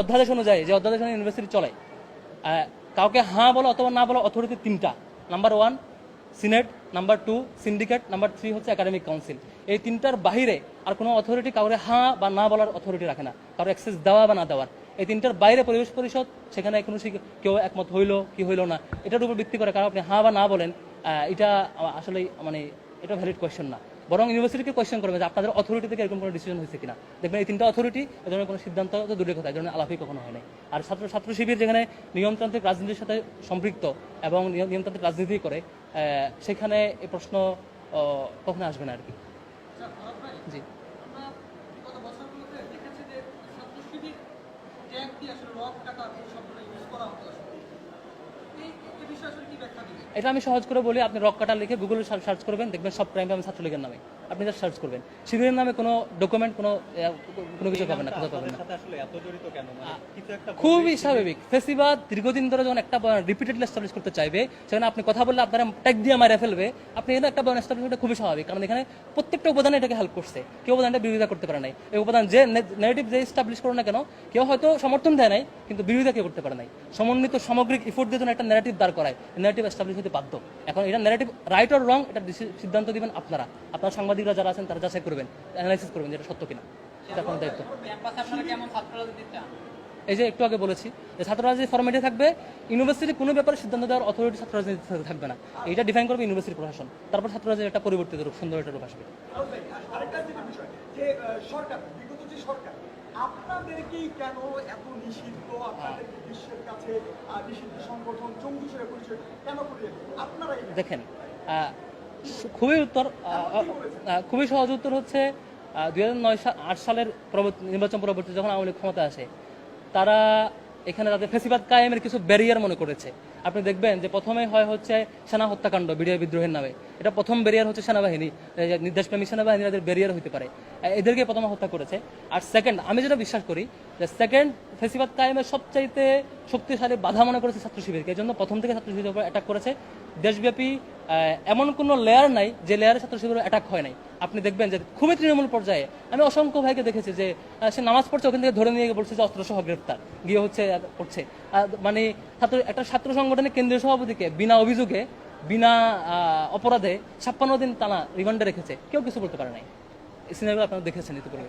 অধ্যাদেশ অনুযায়ী, যে অধ্যাদেশ ইউনিভার্সিটি চলে। কাউকে হ্যাঁ বলো অথবা না বলো অথরিটি তিনটা। Number one senate number two syndicate number three হচ্ছে একাডেমিক কাউন্সিল এই তিনটার বাহিরে আর কোনো অথরিটি কাউকে হ্যাঁ বা না বলার অথরিটি রাখে না। কারও অ্যাক্সেস দেওয়া বা না দেওয়ার। এই তিনটার বাইরে পরিবেশ পরিষদ, সেখানে কোনো কেউ একমত হইল কি হইল না, এটার উপর ভিত্তি করে কারণ আপনি হ্যাঁ বা না বলেন এটা আসলে মানে এটা ভ্যালিড কোয়েশ্চেন না। বরং ইউনিভার্সিটিকে কোয়েশ্চেন করবে যে আপনাদের অথরিটি থেকে এরকম কোনো ডিসিশন হয়েছে কিনা। দেখবেন এই তিনটা অথরিটি এ ধরনের কোনো সিদ্ধান্ত তো দূরের কথা, এই ধরনের আলাপই কখনো হয় নাই। আর ছাত্র ছাত্র শিবির যেখানে নিয়মতান্ত্রিক রাজনীতির সাথে সম্পৃক্ত এবং নিয়ম- নিয়মতান্ত্রিক রাজনীতি করে সেখানে এই প্রশ্ন কখনো আসবে না আর কি জি আমরা গত বছরগুলোতে দেখেছি যে ছাত্র শিবির ট্যাগ দিয়ে আসলে রক টাকা এই শব্দটা ইউজ করা হতো আসলে এই এই বিষয়ে আসলে কি ব্যাখ্যা দিবেন এটা আমি সহজ করে বলি, আপনি রক কাটা লিখে গুগলে সার্চ করবেন, দেখবেন সব ক্রাইম আমি ছাত্রলীগের নামে। আপনি জাস্ট সার্চ করবেন। শিবিরের নামে কোনো ডকুমেন্ট কোনো কোনো কিছু পাবেন না কোথাও পাবেন না। মানে খুবই স্বাভাবিক। ফেসিবাদ দীর্ঘদিন ধরে যখন একটা রিপিটেডলি এস্টাবলিশ করতে চাইবে সেখানে আপনি কথা বললে আপনারা ট্যাগ দিয়ে মারে ফেলবে। আপনি এখানে একটা বয়ান এস্টাবলিশ খুবই স্বাভাবিক। কারণ এখানে প্রত্যেকটা উপাদান এটাকে হেল্প করছে। কেউ উপাদানটা বিরোধিতা করতে পারে নাই। এই উপাদান যে নেগেটিভ যে এস্টাবলিশ করো না কেন কেউ হয়তো সমর্থন দেয় নাই কিন্তু বিরোধিতা কেউ করতে পারে নাই। সমন্বিত সামগ্রিক ইফোর্ট দিয়ে যখন একটা নেগেটিভ দাঁড় করায় নেগেটিভ এস্টাবলিশ হতে বাধ্য। এখন এটা নেগেটিভ রাইট অর রং এটা সিদ্ধান্ত দিবেন আপনারা। আপনার সাংবাদিকরা যারা আছেন তারা যাচাই করবেন অ্যানালাইসিস করবেন যে এটা সত্য কিনা এটা আপনার দায়িত্ব। এই যে একটু আগে বলেছি যে ছাত্র রাজনীতি ফরম্যাটে থাকবে ইউনিভার্সিটি কোনো ব্যাপারে সিদ্ধান্ত দেওয়ার অথরিটি ছাত্র রাজনীতি থাকবে না। এটা ডিফাইন করবে ইউনিভার্সিটি প্রশাসন। তারপর ছাত্র রাজনীতি একটা পরিবর্তিত রূপ সুন্দর একটা রূপ আসবে। আরেকটা যেটা বিষয় যে আহ, সরকার বিগত যে সরকার আপনাদেরকেই কেন এত নিষিদ্ধ? আপনাদেরকে বিশ্বের কাছে নিষিদ্ধ সংগঠন জঙ্গি হিসেবে পরিচয় কেন করিয়ে আপনারাই দেখেন খুবই উত্তর খুবই সহজ উত্তর হচ্ছে দুই হাজার নয় সাল আট সালের নির্বাচন পরবর্তী যখন আওয়ামী লীগ ক্ষমতা আসে, তারা এখানে তাদের ফেসিবাদ কায়েমের কিছু ব্যারিয়ার মনে করেছে। আপনি দেখবেন যে প্রথমে হয় হচ্ছে সেনা হত্যাকাণ্ড বিডিআই বিদ্রোহের নামে। এটা প্রথম ব্যারিয়ার হচ্ছে সেনাবাহিনী এই যে নির্দেশপ্রেমী সেনাবাহিনী তাদের ব্যারিয়ার হতে পারে। এদেরকে প্রথমে হত্যা করেছে। আর সেকেন্ড আমি যেটা বিশ্বাস করি যে সেকেন্ড ফেসিবাদ কায়েমের সবচাইতে শক্তিশালী বাধা মনে করেছে ছাত্র শিবিরকে। এই জন্য প্রথম থেকে ছাত্র শিবিরের উপর অ্যাটাক করেছে। দেশব্যাপী এমন কোনো লেয়ার নাই যে লেয়ারে ছাত্র শিবির অ্যাটাক হয় নাই। আপনি দেখবেন যে খুবই তৃণমূল পর্যায়ে আমি অসংখ্য ভাইকে দেখেছি যে সে নামাজ পড়ছে ওখান থেকে ধরে নিয়ে বলছে যে অস্ত্রসহ গ্রেপ্তার গিয়ে হচ্ছে আহ, মানে ছাত্র একটা ছাত্র সংগঠনের কেন্দ্রীয় সভাপতিকে বিনা অভিযোগে বিনা অপরাধে ছাপ্পান্ন দিন টানা রিমান্ডে রেখেছে। কেউ কিছু বলতে পারে নাই। সিনেমাগুলো আপনারা দেখেছেন ইতিপূর্বে।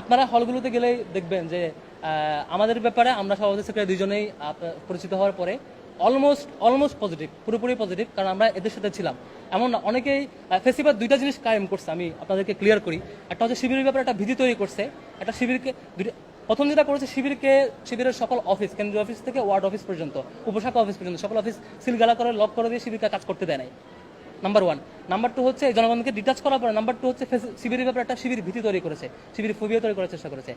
আপনারা হলগুলোতে গেলেই দেখবেন যে আহ, আমাদের ব্যাপারে আমরা সভাপতি সেক্রেটারি দুজনেই পরিচিত হওয়ার পরে অলমোস্ট অলমোস্ট পজিটিভ পুরোপুরি পজিটিভ কারণ আমরা এদের সাথে ছিলাম। এমন না, অনেকেই ফেস্টিভাল দুইটা জিনিস কায়েম করছে, আমি আপনাদেরকে ক্লিয়ার করি। একটা হচ্ছে শিবিরের ব্যাপারে একটা ভীতি তৈরি করছে। একটা শিবিরকে প্রথম যেটা করেছে শিবিরকে, শিবিরের সকল অফিস কেন্দ্রীয় অফিস থেকে ওয়ার্ড অফিস পর্যন্ত, উপশাখা অফিস পর্যন্ত, সকল অফিস সিলগালা করে লক করে দিয়ে শিবিরকে কাজ করতে দেয় নাই। নাম্বার ওয়ান নাম্বার টু হচ্ছে জনগণকে ডিটাচ করার পরে নাম্বার টু হচ্ছে শিবিরের ব্যাপারে একটা শিবির ভীতি তৈরি করেছে। শিবির ফোবিয়া তৈরি করার চেষ্টা করেছে।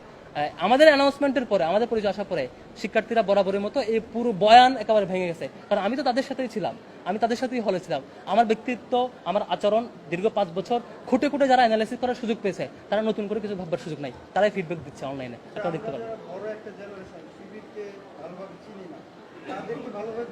আমাদের অ্যানাউন্সমেন্টের পরে, আমাদের পরিচয় আসার পরে শিক্ষার্থীরা বরাবরের মতো এই পুরো বয়ান একেবারে ভেঙে গেছে। কারণ আমি তো তাদের সাথেই ছিলাম। আমি তাদের সাথেই হলে ছিলাম। আমার ব্যক্তিত্ব, আমার আচরণ দীর্ঘ পাঁচ বছর খুঁটে খুঁটে যারা অ্যানালাইসিস করার সুযোগ পেয়েছে, তারা নতুন করে কিছু ভাববার সুযোগ নাই। তারাই ফিডব্যাক দিচ্ছে অনলাইনে আপনারা দেখতে শিবিরকে ভালোভাবে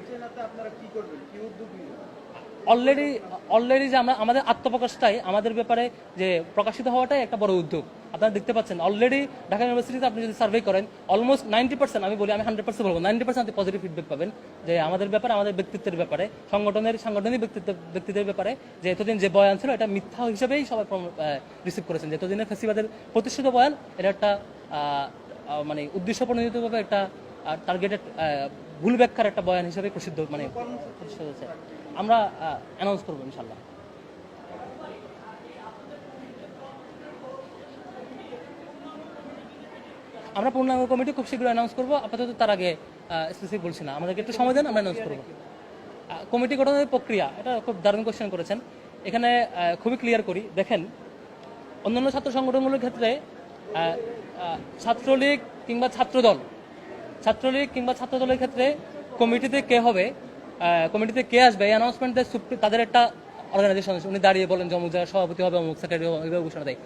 অলরেডি অলরেডি যে আমরা, আমাদের আত্মপ্রকাশটাই আমাদের ব্যাপারে যে প্রকাশিত হওয়াটাই একটা বড় উদ্যোগ। আপনারা দেখতে পাচ্ছেন অলরেডি ঢাকা ইউনিভার্সিটিতে আপনি যদি সার্ভে করেন অলমোস্ট নাইনটি পার্সেন্ট আমি বলি, আমি হান্ড্রেড পার্সেন্ট বলব নাইনটি পার্সেন্ট আপনি পজিটিভ ফিডব্যাক পাবেন যে আমাদের ব্যাপারে, আমাদের ব্যক্তিত্বের ব্যাপারে, সংগঠনের, সাংগঠনিক ব্যক্তিত্ব ব্যক্তিত্বের ব্যাপারে যে এতদিন যে বয়ান ছিল, এটা মিথ্যা হিসেবেই সবাই রিসিভ করেছেন। যে এতদিনের ফেসিবাদের প্রতিষ্ঠিত বয়ান, এটা একটা মানে উদ্দেশ্য প্রণোদিতভাবে একটা টার্গেটেড ভুল ব্যাখ্যার একটা বয়ান হিসেবে প্রসিদ্ধ মানে আমরা অ্যানাউন্স করব ইনশাল্লাহ আমরা পূর্ণাঙ্গ কমিটি খুব শীঘ্রই অ্যানাউন্স করব। আপাতত তার আগে স্পেসিফিক বলছি না। আমাদেরকে একটু সময় দেন, আমরা অ্যানাউন্স করব। কমিটি গঠনের প্রক্রিয়া, এটা খুব দারুণ কোশ্চেন করেছেন। এখানে খুবই ক্লিয়ার করি। দেখেন, অন্যান্য ছাত্র সংগঠনগুলোর ক্ষেত্রে ছাত্রলীগ কিংবা ছাত্রদল ছাত্রলীগ কিংবা ছাত্রদলের ক্ষেত্রে কমিটিতে কে হবে কমিটিতে কে আসবে, এই অ্যানাউন্সমেন্ট তাদের একটা অর্গানাইজেশন উনি দাঁড়িয়ে বলেন যে অমুক জায়গায় সভাপতি হবে, অমুক সেক্রেটারি হবে ঘোষণা দেয়।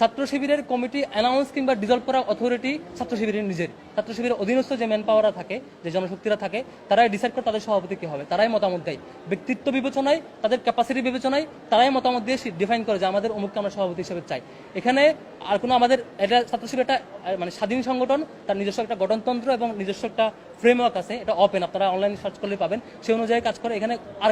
ছাত্র শিবিরের কমিটি অ্যানাউন্স কিংবা ডিজলভ করার অথরিটি ছাত্র শিবিরের নিজের। ছাত্র শিবিরের অধীনস্থ যে ম্যান পাওয়াররা থাকে, যে জনশক্তিরা থাকে, তারাই ডিসাইড করে তাদের সভাপতি কি হবে। তারাই মতামত দেয়। ব্যক্তিত্ব বিবেচনায়, তাদের ক্যাপাসিটি বিবেচনায়, তারাই মতামত দিয়ে ডিফাইন করে যে আমাদের অমুককে আমরা সভাপতি হিসেবে চাই। এখানে আর কোনো আমাদের, এটা ছাত্র শিবির একটা মানে স্বাধীন সংগঠন, তার নিজস্ব একটা গঠনতন্ত্র এবং নিজস্ব একটা ফ্রেমওয়ার্ক আছে, এটা ওপেন আপনারা অনলাইনে সার্চ করলে পাবেন। সেই অনুযায়ী কাজ করে, এখানে আর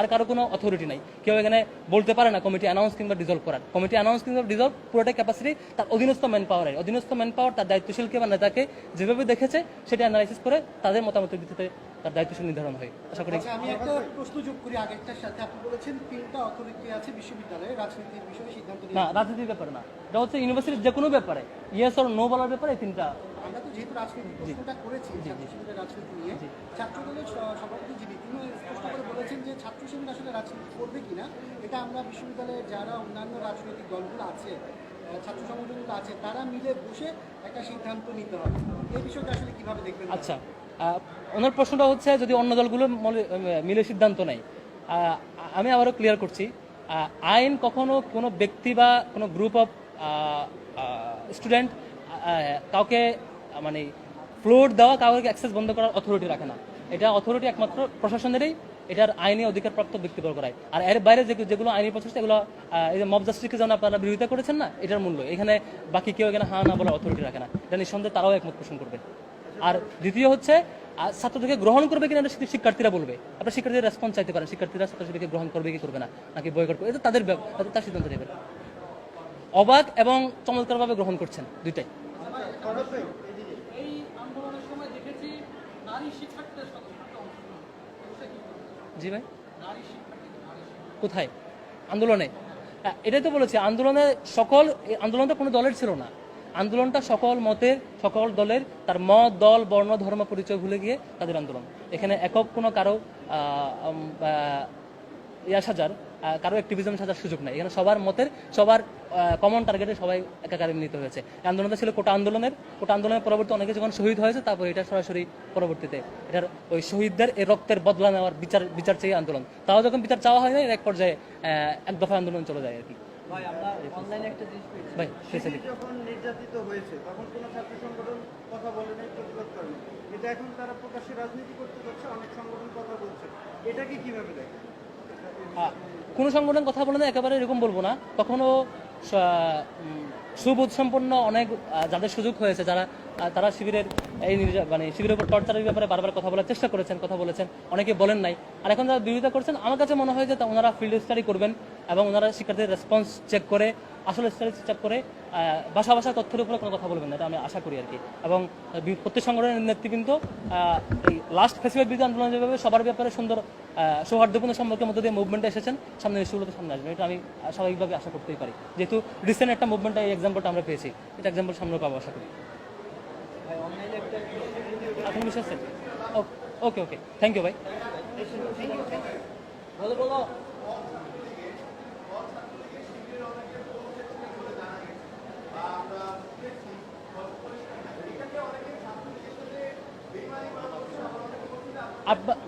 আর কারও কোনো অথরিটি নাই। কেউ এখানে বলতে পারে না কমিটি অ্যানাউন্স কিংবা ডিজলভ করার। কমিটি অ্যানাউন্স কিংবা ডিজলভ পুরোটাই ক্যাপাসিটি তার অধীনস্থ ম্যান পাওয়ারের অধীনস্থ ম্যান পাওয়ার তার দায়িত্বশীলকে বা নেতাকে যেভাবে দেখেছে সেটা অ্যানালাইসিস করে তাদের মতামতের ভিত্তিতে তার দায়িত্বশীল নির্ধারণ হয়। আশা করি আচ্ছা আমি একটা প্রশ্ন যোগ করি আগেরটার সাথে। আপনি বলেছেন তিনটা অথরিটি আছে বিশ্ববিদ্যালয়ে রাজনীতির বিষয়ে সিদ্ধান্ত না রাজনীতির ব্যাপারে না। এটা হচ্ছে ইউনিভার্সিটির যে কোনো ব্যাপারে। ইয়েস অর নো বলার ব্যাপারে তিনটা আমরা তো যেহেতু রাজনীতি প্রশ্নটা করেছি ছাত্র রাজনীতি নিয়ে। ছাত্র সভাপতি যিনি তিনি স্পষ্ট করে বলেছেন যে ছাত্র শিবির আসলে রাজনীতি করবে কিনা এটা আমরা বিশ্ববিদ্যালয়ের যারা অন্যান্য রাজনৈতিক দলগুলো আছে ছাত্র সংগঠনগুলো আছে, তারা মিলে বসে একটা সিদ্ধান্ত নিতে হবে। এই বিষয়টা আসলে কীভাবে দেখবেন? আচ্ছা ওনার প্রশ্নটা হচ্ছে, যদি অন্য দলগুলো মিলে সিদ্ধান্ত নেয় আমি আবারও ক্লিয়ার করছি আইন কখনো কোনো ব্যক্তি বা কোনো গ্রুপ অফ স্টুডেন্ট কাউকে মানে ফ্লোর দেওয়া, কাউকে অ্যাক্সেস বন্ধ করার অথরিটি রাখে না। এটা অথরিটি একমাত্র প্রশাসনেরই এটার আইনি অধিকারপ্রাপ্ত ব্যক্তি করায় আর এর বাইরে যেগুলো আইনি প্রচেষ্টা এগুলো এই যে মব জাস্টিসকে যেমন আপনারা বিরোধিতা করেছেন না, এটার মূল্য। এখানে বাকি কেউ এখানে হা না বলার অথরিটি রাখে না। এটা নিঃসন্দেহে তারাও একমত পোষণ করবে। আর দ্বিতীয় হচ্ছে ছাত্রদেরকে গ্রহণ করবে কিনা শিক্ষার্থীরা বলবে। আপনার শিক্ষার্থীদের রেসপন্স চাইতে পারেন। শিক্ষার্থীরা ছাত্রছাত্রীকে গ্রহণ করবে কি করবে না, নাকি বয়কট করবে? এটা তাদের তার সিদ্ধান্ত নেবেন অবাক এবং চমৎকারভাবে গ্রহণ করছেন দুইটাই এই আন্দোলনের সময় দেখেছি নারী শিক্ষার্থীদের সদস্যরা অংশগ্রহণ এটা কি বলবেন? জি ভাই। কোথায়? আন্দোলনে। এটাই তো বলেছি আন্দোলনে সকল আন্দোলনটা কোনো দলের ছিল না। আন্দোলনটা সকল মতের সকল দলের তার মত দল বর্ণ ধর্ম পরিচয় ভুলে গিয়ে তাদের আন্দোলন। এখানে একক কোনো কারও আহ, কারও অ্যাক্টিভিজম সাজার সুযোগ নাই। এখানে সবার মতের সবার কমন টার্গেটে সবাই একাকারে মিলিত হয়েছে। আন্দোলনটা ছিল কোটা আন্দোলনের। কোটা আন্দোলনের পরবর্তী অনেকে যখন শহীদ হয়েছে তারপর এটা সরাসরি পরবর্তীতে এটার ওই শহীদদের এই রক্তের বদলা নেওয়ার বিচার বিচার চেয়ে আন্দোলন। তাও যখন বিচার চাওয়া হয় না এর এক পর্যায়ে এক দফা আন্দোলন চলে যায় আর কি। ভাই আমরা অনলাইনে একটা জিনিস পেয়েছি। ভাই যখন নির্যাতিত হয়েছে তখন কোনো ছাত্র সংগঠন কথা বলে প্রতিবাদ করে এটা এখন তারা প্রকাশ্যে রাজনীতি করতে যাচ্ছে অনেক সংগঠন কথা বলছে। এটাকে কীভাবে দেখেন? আহ, কোনো সংগঠন কথা বলে না, একেবারে এরকম বলব না। কখনো সুবোধ সম্পন্ন অনেক যাদের সুযোগ হয়েছে, যারা তারা শিবিরের এই মানে শিবিরের উপর টর্চারের ব্যাপারে বারবার কথা বলার চেষ্টা করেছেন, কথা বলেছেন। অনেকে বলেন নাই। আর এখন যারা বিরোধিতা করছেন, আমার কাছে মনে হয় যে ওনারা ফিল্ড স্টাডি করবেন এবং ওনারা শিক্ষার্থীদের রেসপন্স চেক করে, আসলে স্টাডি চেক করে ভাষা ভাষা তথ্যের উপরে কোনো কথা বলবেন না, এটা আমি আশা করি আর কি। এবং প্রত্যেক সংগঠনের নেতৃবৃন্দ এই লাস্ট ফেসিবাদ বিরোধী আন্দোলন যেভাবে সবার ব্যাপারে সুন্দর সৌহার্দ্যপূর্ণ সম্পর্কের মধ্যে দিয়ে মুভমেন্টে এসেছেন সামনে ইস্যুগুলোতে সামনে আসবে এটা আমি স্বাভাবিকভাবে আশা করতেই পারি। যেহেতু রিসেন্ট একটা মুভমেন্ট এই এক্সাম্পলটা আমরা পেয়েছি। এটা এক্সাম্পল সামনে পাবো আশা করি। আপনি বিশ্বাস ওকে ওকে থ্যাংক ইউ ভাই। বলো আপ-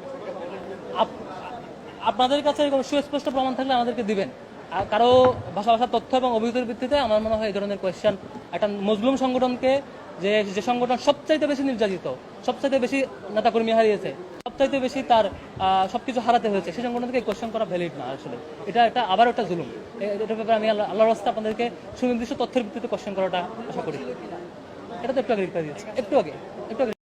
আপনাদের কাছে সুস্পষ্ট প্রমাণ থাকলে আমাদেরকে দিবেন। আর কারও ভাষা ভাষা তথ্য এবং অভিযোগের ভিত্তিতে আমার মনে হয় এই ধরনের কোয়েশ্চেন একটা মজলুম সংগঠনকে যে যে সংগঠন সবচাইতে বেশি নির্যাতিত সবচাইতে বেশি নেতাকর্মী হারিয়েছে সবচাইতে বেশি তার আহ, সবকিছু হারাতে হয়েছে সেই সংগঠনকে এই কোয়েশ্চেন করা ভ্যালিড না আসলে। এটা একটা আবার একটা জুলুম। এটার ব্যাপারে আমি আল্লাহ আল্লাহর রাস্তা আপনাদেরকে সুনির্দিষ্ট তথ্যের ভিত্তিতে কোয়েশ্চেন করাটা আশা করি। এটা তো একটু আগে একটু আগে একটু আগে